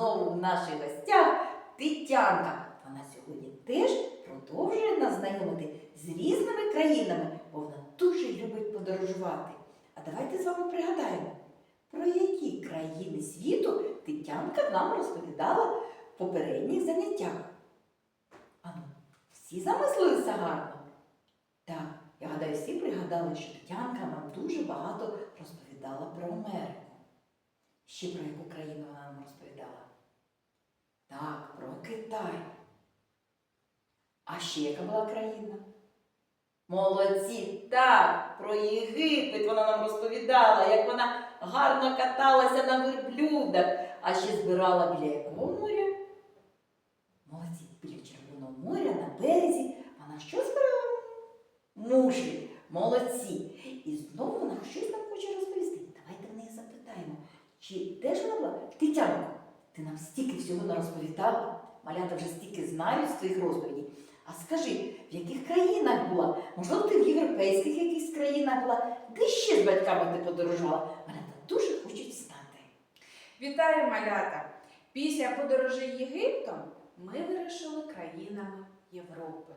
знову в наших гостях Тетянка. Вона сьогодні теж продовжує нас знайомити з різними країнами, бо вона дуже любить подорожувати. А давайте з вами пригадаємо, про які країни світу Тетянка нам розповідала в попередніх заняттях. Ану, всі замислилися гарно? Так, я гадаю, всі пригадали, що Тетянка нам дуже багато розповідала про Америку. Ще про яку країну вона нам розповідала? Так, про Китай. А ще яка була країна? Молодці! Так, про Єгипет вона нам розповідала, як вона гарно каталася на верблюдах, а ще збирала біля якого моря? Молодці, біля Червоного моря на березі вона що збирала? Мушлі. Молодці. І знову вона щось нам хоче розповісти. Давайте в неї запитаємо. Чи теж вона була? Тетянко, ти нам стільки всього не розповідала. Малята вже стільки знають з твоїх розповідей. А скажи, в яких країнах була? Можливо, ти в європейських якихось країнах була? Де ще з батьками ти подорожувала? Малята дуже хочуть знати. Вітаю, малята! Після подорожей Єгиптом ми вирішили країнами Європи.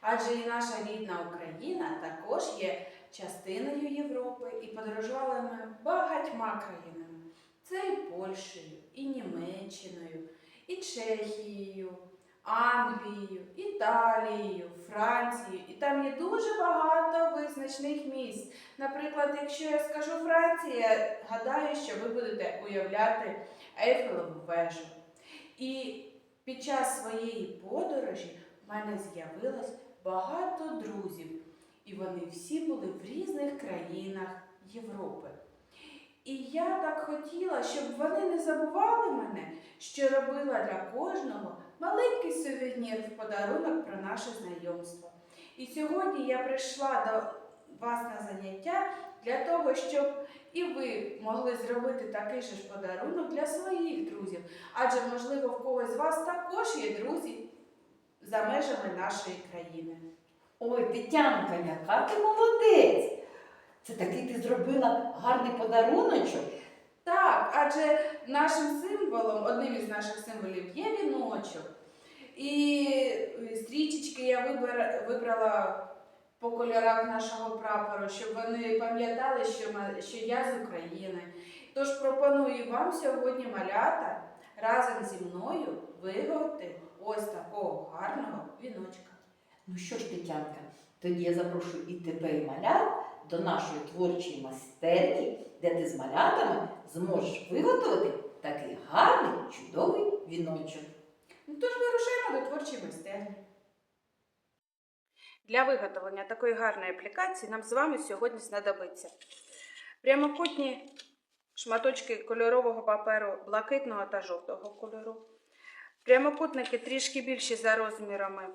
Адже і наша рідна Україна також є частиною Європи і подорожували ми багатьма країнами. Це і Польщею, і Німеччиною, і Чехією, Англією, Італією, Францією. І там є дуже багато визначних місць. Наприклад, якщо я скажу Франція, гадаю, що ви будете уявляти Ейфелеву вежу. І під час своєї подорожі в мене з'явилось багато друзів, і вони всі були в різних країнах Європи. І я так хотіла, щоб вони не забували мене, що робила для кожного маленький сувенір в подарунок про наше знайомство. І сьогодні я прийшла до вас на заняття для того, щоб і ви могли зробити такий же ж подарунок для своїх друзів. Адже, можливо, в когось з вас також є друзі за межами нашої країни. Ой, Тетянка, яка ти молодець! Зробила гарний подаруночок. Так, адже нашим символом, одним із наших символів є віночок. І стрічечки я вибра- вибрала по кольорах нашого прапору, щоб вони пам'ятали, що, що я з України. Тож пропоную вам сьогодні малята разом зі мною виготовити ось такого гарного віночка. Ну що ж, Тетянка, тоді я запрошую і тебе, і малят до нашої творчої майстерні, де ти з малятами зможеш виготовити такий гарний, чудовий віночок. Ну, тож вирушаємо до творчої майстерні. Для виготовлення такої гарної аплікації нам з вами сьогодні знадобиться прямокутні шматочки кольорового паперу блакитного та жовтого кольору, прямокутники трішки більші за розмірами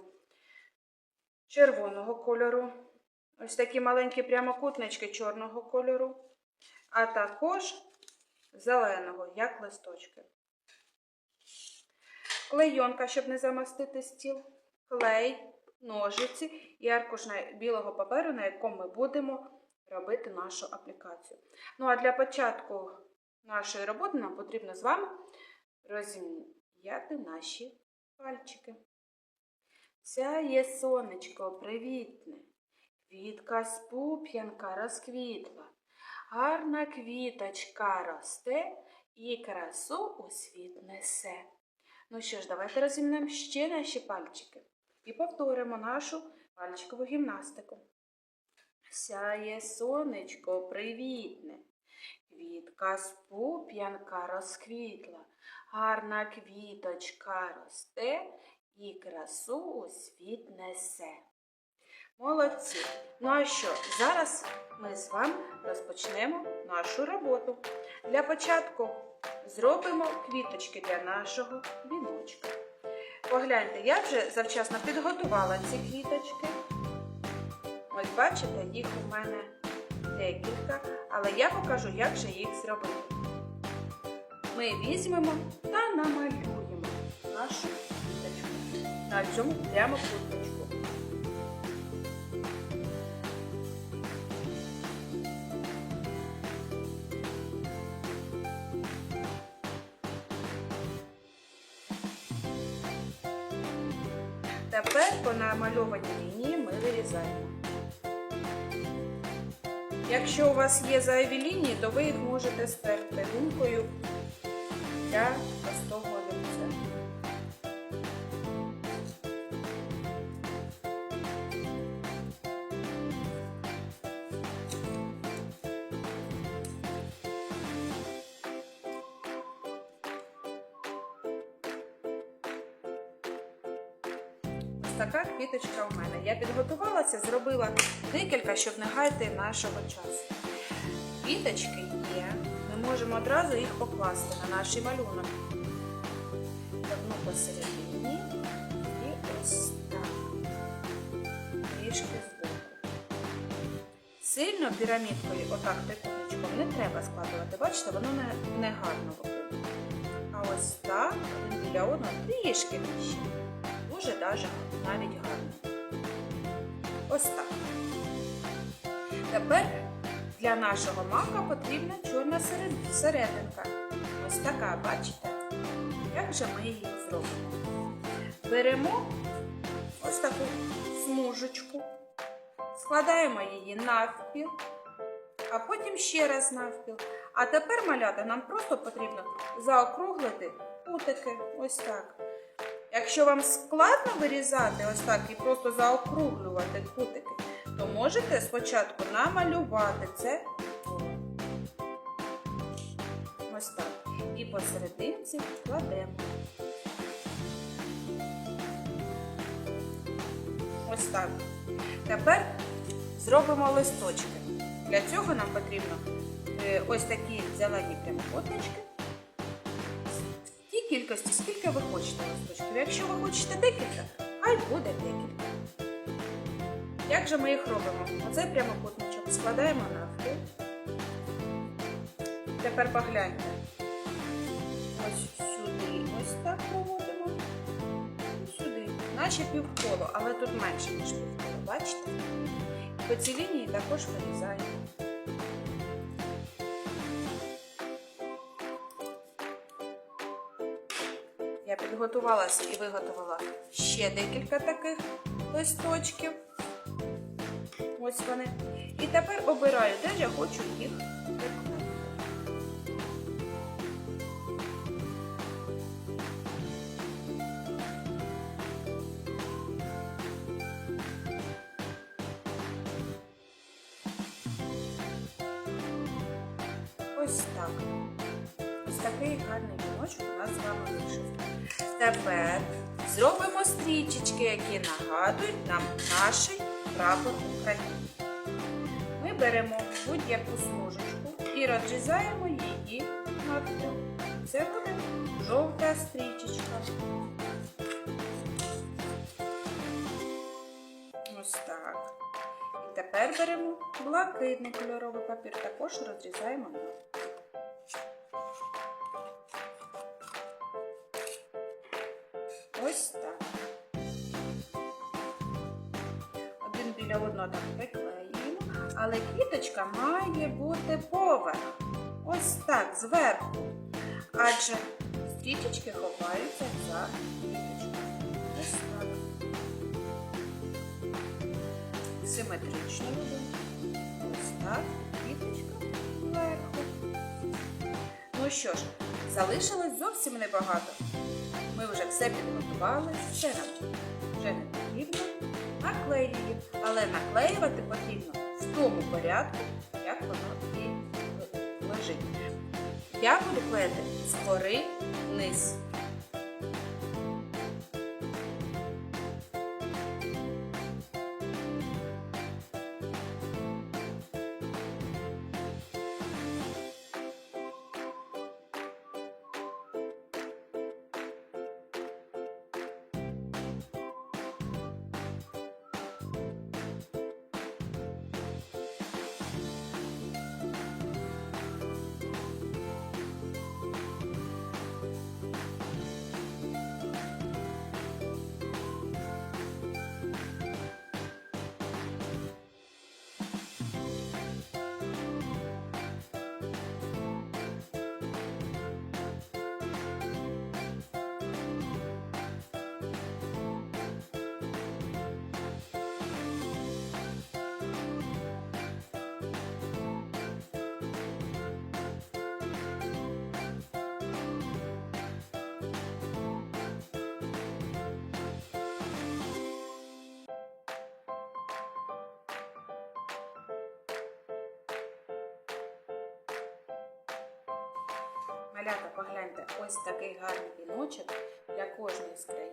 червоного кольору, ось такі маленькі прямокутнички чорного кольору, а також зеленого, як листочки. Клейонка, щоб не замастити стіл, клей, ножиці і аркуш білого паперу, на якому ми будемо робити нашу аплікацію. Ну а для початку нашої роботи нам потрібно з вами розім'яти наші пальчики. Сяє сонечко привітне, квітка з пуп'янка розквітла, гарна квіточка росте і красу у світ несе. Ну що ж, давайте розімнемо ще наші пальчики і повторимо нашу пальчикову гімнастику. Сяє сонечко привітне, квітка з пуп'янка розквітла, гарна квіточка росте і красу у світ несе. Молодці! Ну а що, зараз ми з вами розпочнемо нашу роботу. Для початку зробимо квіточки для нашого віночка. Погляньте, я вже завчасно підготувала ці квіточки. Ось бачите, їх у мене декілька, але я покажу, як же їх зробити. Ми візьмемо та намалюємо нашу квіточку на цьому прямокутничку. Тепер по намальованій лінії ми вирізаємо. Якщо у вас є зайві лінії, то ви їх можете стерти гумкою для така квіточка у мене. Я підготувалася, зробила декілька, щоб не гаяти нашого часу. Квіточки є. Ми можемо одразу їх покласти на наш малюнок. Одну посередині і ось так. Трішки збоку. Сильно пірамідкою, отак трикутничком, не треба складувати. Бачите, воно не, не гарно. А ось так, один біля одного трішки вище. Дуже даже навіть гарно. Ось так. Тепер для нашого мака потрібна чорна серединка. Ось така, бачите? Як же ми її зробимо? Беремо ось таку смужечку, складаємо її навпіл, а потім ще раз навпіл. А тепер, малята, нам просто потрібно заокруглити кутики. Ось так. Якщо вам складно вирізати ось так і просто заокруглювати кутики, то можете спочатку намалювати це. Ось так. І посерединці кладемо. Ось так. Тепер зробимо листочки. Для цього нам потрібно е, ось такі зелені прямокутнички кількості, скільки ви хочете листочків. Якщо ви хочете декілька, хай буде декілька. Як же ми їх робимо? Оцей прямокутничок складаємо навпіл. Тепер погляньте. Ось сюди, ось так проводимо. Сюди. Наче півколо, але тут менше, ніж півколо, бачите? По цій лінії також вирізаємо. Підготувалася і виготовила ще декілька таких листочків. Ось вони. І тепер обираю, де я хочу їх. Ось так. Ось такий гарний віночок у нас з вами вийшов. Тепер зробимо стрічечки, які нагадують нам наш прапор України. Ми беремо будь-яку смужечку і розрізаємо її навпіл. Це буде жовта стрічечка. Ось так. І тепер беремо блакитний кольоровий папір, також розрізаємо навпіл. Біля одного приклеїмо, але квіточка має бути поверх. Ось так, зверху. Адже стрічечки ховаються за квіточкою. Ось так. Симетрично робимо. Ось так, квіточка зверху. Ну що ж, залишилось зовсім небагато. Ми вже все підготували, все нам вже не потрібно. Наклеюємо, але наклеювати потрібно в тому порядку, як воно і лежить. Я буду клеїти згори вниз. Малята, погляньте, ось такий гарний віночок для кожної з країн.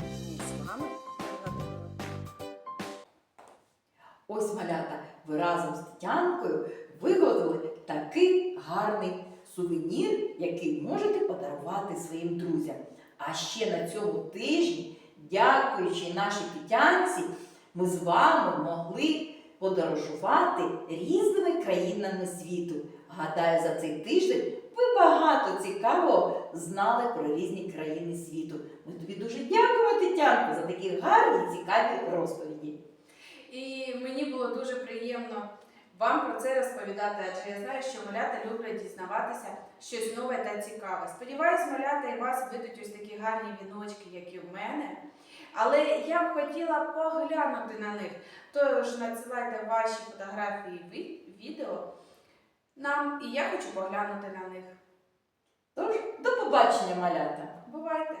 Ми з вами виготовили. Ось малята, ви разом з Тетянкою виготовили такий гарний сувенір, який можете подарувати своїм друзям. А ще на цьому тижні, дякуючи нашій Тетянці, ми з вами могли подорожувати різними країнами світу. Гадаю, за цей тиждень ви багато цікавого знали про різні країни світу. Ми тобі дуже дякуємо, Тетянко, за такі гарні цікаві розповіді. І мені було дуже приємно вам про це розповідати, адже я знаю, що малята люблять дізнаватися щось нове та цікаве. Сподіваюсь, малята і вас вийдуть ось такі гарні віночки, як і в мене. Але я б хотіла поглянути на них. Тож надсилайте ваші фотографії ві- відео нам, і я хочу поглянути на них. Тож, до побачення, малята! Бувайте!